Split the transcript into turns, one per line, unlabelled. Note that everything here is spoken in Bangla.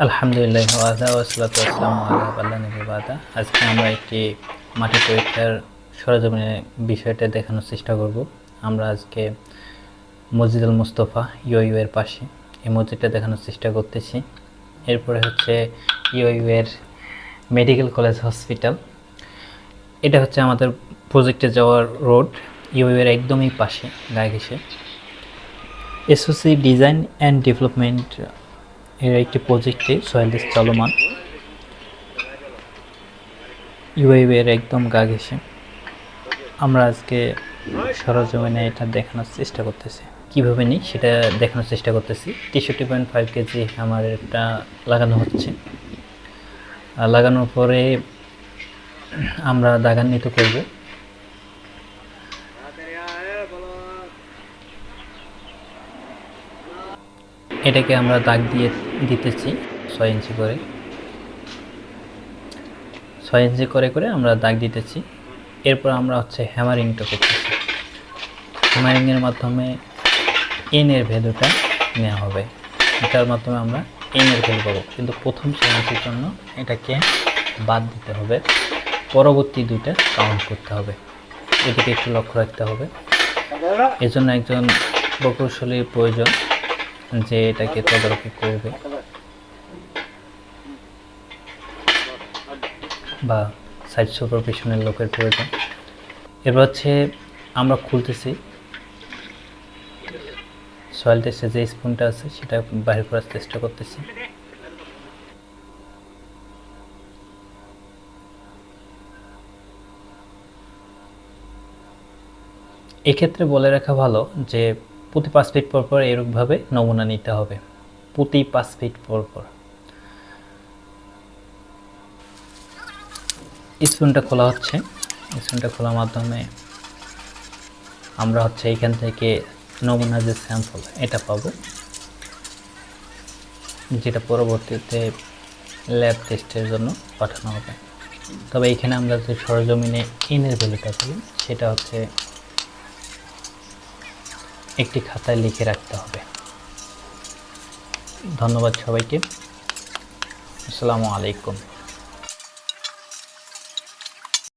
আলহামদুলিল্লাহ ওয়াদা ওয়াসলাতু ওয়াসসালামু আলা আল্লাহ নবী বাদা। আজকে আমরা একটি মাটি পরীক্ষার সরজমিনের বিষয়টা দেখানোর চেষ্টা করব। আমরা আজকে মসজিদ মুস্তফা ইউ এর পাশে এই মসজিদটা দেখানোর চেষ্টা করতেছি। এরপরে হচ্ছে ইউ এর মেডিকেল কলেজ হসপিটাল। এটা হচ্ছে আমাদের প্রজেক্টে যাওয়ার রোড ইউ এর একদমই পাশে, গায়ে ঘেসে এসওসি ডিজাইন অ্যান্ড ডেভেলপমেন্ট এর একটি প্রজেক্টে সয়েলিস চলমান। ইউএব এর একদম গা ঘেসে আমরা আজকে সরজমিনে এটা দেখানোর চেষ্টা করতেছি। কীভাবে নিই সেটা দেখানোর চেষ্টা করতেছি। তেষট্টি পয়েন্ট ফাইভ কেজি আমার এটা লাগানো হচ্ছে। লাগানোর পরে আমরা দাগান্বিত করব। এটাকে আমরা দাগ দিয়ে দিতেছি ছয় ইঞ্চি করে। ছয় ইঞ্চি করে করে আমরা দাগ দিতেছি। এরপর আমরা হচ্ছে হ্যামারিংটা করতেছি। হ্যামারিংয়ের মাধ্যমে এনের ভ্যালুটা নেওয়া হবে। এটার মাধ্যমে আমরা এনের ভ্যালু পাবো। কিন্তু প্রথম ছয় ইঞ্চির জন্য এটাকে বাদ দিতে হবে। পরবর্তী দুইটা কাউন্ট করতে হবে। এদিকে একটু লক্ষ্য রাখতে হবে। এজন্য একজন প্রকৌশলীর প্রয়োজন। যে এটাকে তদারকি করবে। বা সাইড সুপারভিশনের লোকের প্রয়োজন। এবার হচ্ছে আমরা খুলতেছি। সয়েল টেস্টে যে স্পুনটা আছে, সেটা বাইরে করার চেষ্টা করতেছি। এক্ষেত্রে বলে রাখা ভালো যে প্রতি পাঁচ ফিট পর পর এরকমভাবে নমুনা নিতে হবে। প্রতি পাঁচ ফিট পর পর। স্পুনটা খোলা হচ্ছে। স্পুনটা খোলার মাধ্যমে আমরা হচ্ছে এখান থেকে নমুনা যে স্যাম্পল এটা পাবো। যেটা পরবর্তীতে ল্যাব টেস্টের জন্য পাঠানো হবে। তবে এখানে আমরা যে সরজমিনে ইনের ভ্যালুটা পাই, সেটা হচ্ছে একটি খাতায় লিখে রাখতে হবে। ধন্যবাদ সবাইকে। আসসালামু আলাইকুম।